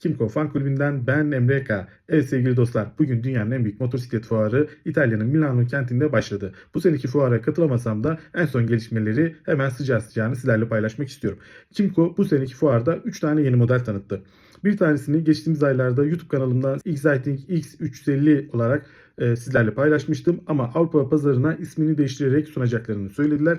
Kimco Fan Kulübü'nden ben Emre K. Evet sevgili dostlar bugün dünyanın en büyük motosiklet fuarı İtalya'nın Milano kentinde başladı. Bu seneki fuara katılamasam da en son gelişmeleri hemen sıcağı sıcağını sizlerle paylaşmak istiyorum. Kimco bu seneki fuarda 3 tane yeni model tanıttı. Bir tanesini geçtiğimiz aylarda YouTube kanalımda Exciting X350 olarak e, sizlerle paylaşmıştım ama Avrupa pazarına ismini değiştirerek sunacaklarını söylediler.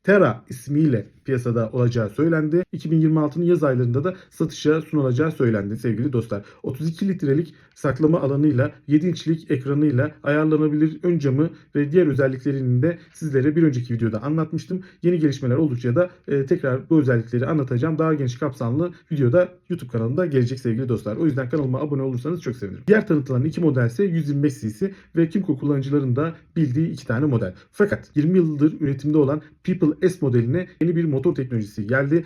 Xterra ismiyle piyasada olacağı söylendi. 2026'nın yaz aylarında da satışa sunulacağı söylendi sevgili dostlar. 32 litrelik saklama alanıyla 7 inçlik ekranıyla ayarlanabilir ön camı ve diğer özelliklerini de sizlere bir önceki videoda anlatmıştım. Yeni gelişmeler oldukça da e, tekrar bu özellikleri anlatacağım. Daha geniş kapsamlı videoda YouTube kanalımda gelecek sevgili dostlar. O yüzden kanalıma abone olursanız çok sevinirim. Diğer tanıtılan iki model ise 125 cc ve Kimco kullanıcıların da bildiği iki tane model. Fakat 20 yıldır üretimde olan People S modeline yeni bir motor teknolojisi geldi.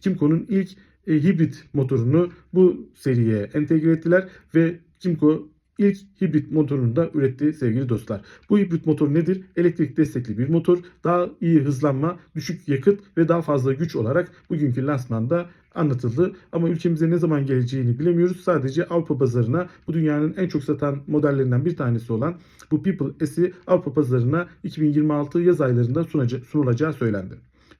Kimco'nun ilk e, hibrit motorunu bu seriye entegre ettiler ve Kimco ilk hibrit motorunu da üretti sevgili dostlar. Bu hibrit motor nedir? Elektrik destekli bir motor. Daha iyi hızlanma, düşük yakıt ve daha fazla güç olarak bugünkü lansmanda anlatıldı. Ama ülkemize ne zaman geleceğini bilemiyoruz. Sadece Avrupa pazarına bu dünyanın en çok satan modellerinden bir tanesi olan bu People S'i Avrupa pazarına 2026 yaz aylarında sunulacağı söylendi.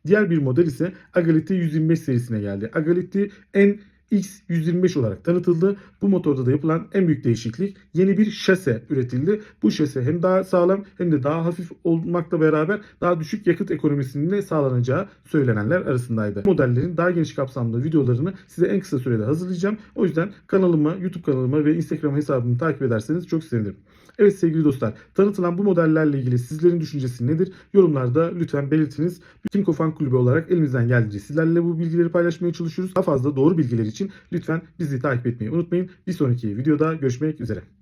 Diğer bir model ise Agility 125 serisine geldi. Agility en X125 olarak tanıtıldı. Bu motorda da yapılan en büyük değişiklik yeni bir şase üretildi. Bu şase hem daha sağlam hem de daha hafif olmakla beraber daha düşük yakıt ekonomisinin de sağlanacağı söylenenler arasındaydı. Modellerin daha geniş kapsamlı videolarını size en kısa sürede hazırlayacağım. O yüzden kanalıma, YouTube kanalıma ve Instagram hesabımı takip ederseniz çok sevinirim. Evet sevgili dostlar, tanıtılan bu modellerle ilgili sizlerin düşüncesi nedir? Yorumlarda lütfen belirtiniz. Kimco Fan Kulübü olarak elimizden geldiğince sizlerle bu bilgileri paylaşmaya çalışıyoruz. Daha fazla doğru bilgiler için lütfen bizi takip etmeyi unutmayın. Bir sonraki videoda görüşmek üzere.